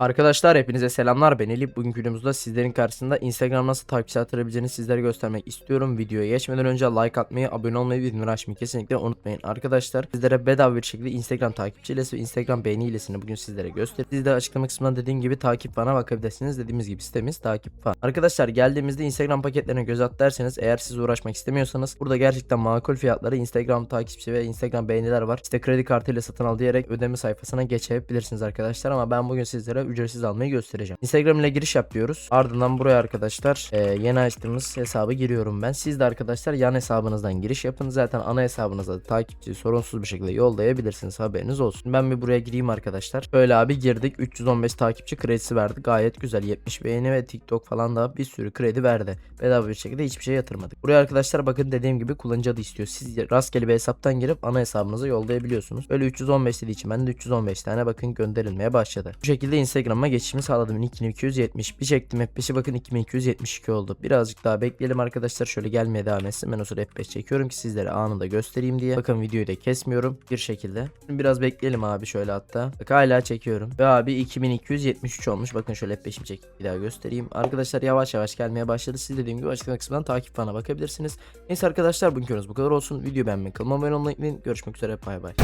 Arkadaşlar hepinize selamlar ben Elif. Bugünkü videomuzda sizlerin karşısında Instagram nasıl takipçi artırabileceğini sizlere göstermek istiyorum. Videoya geçmeden önce like atmayı, abone olmayı bildirim açmayı kesinlikle unutmayın. Arkadaşlar sizlere bedava bir şekilde Instagram takipçi hilesi ve Instagram beğeni hilesini bugün sizlere göstereyim. Siz de açıklama kısmında dediğim gibi takip bana bakabilirsiniz. Dediğimiz gibi sitemiz takip fan. Arkadaşlar geldiğimizde Instagram paketlerine göz at derseniz eğer siz uğraşmak istemiyorsanız burada gerçekten makul fiyatları Instagram takipçi ve Instagram beğeniler var. İşte kredi kartıyla satın al diyerek ödeme sayfasına geçebilirsiniz arkadaşlar ama ben bugün sizlere ücretsiz almayı göstereceğim. Instagram ile giriş yapıyoruz. Ardından buraya arkadaşlar e, yeni açtığımız hesabı giriyorum ben. Siz de arkadaşlar yan hesabınızdan giriş yapın. Zaten ana hesabınıza takipçi sorunsuz bir şekilde yollayabilirsiniz. Haberiniz olsun. Ben bir buraya gireyim arkadaşlar. Böyle abi girdik. 315 takipçi kredisi verdi. Gayet güzel. 70 beğeni ve TikTok falan da bir sürü kredi verdi. Bedava bir şekilde hiçbir şey yatırmadık. Buraya arkadaşlar bakın dediğim gibi kullanıcı adı istiyor. Siz rastgele bir hesaptan girip ana hesabınıza yollayabiliyorsunuz. Böyle 315 dediği için ben de 315 tane bakın gönderilmeye başladı. Bu şekilde Instagram'a geçişimi sağladım. 2270 bir çektim F5'i bakın 2272 oldu. Birazcık daha bekleyelim arkadaşlar. Şöyle gelmeye devam etsin. Ben o sırada F5 çekiyorum ki sizlere anında göstereyim diye. Bakın videoyu da kesmiyorum bir şekilde. Biraz bekleyelim abi şöyle hatta. Bak hala çekiyorum. Ve abi 2273 olmuş. Bakın şöyle F5'imi çek bir daha göstereyim. Arkadaşlar yavaş yavaş gelmeye başladı. Siz dediğim gibi açıklama kısmından takip bana bakabilirsiniz. Neyse arkadaşlar bugün bu kadar olsun. Video beğenmeyi, kanalıma abone olmayı unutmayın. Görüşmek üzere. Bay bay.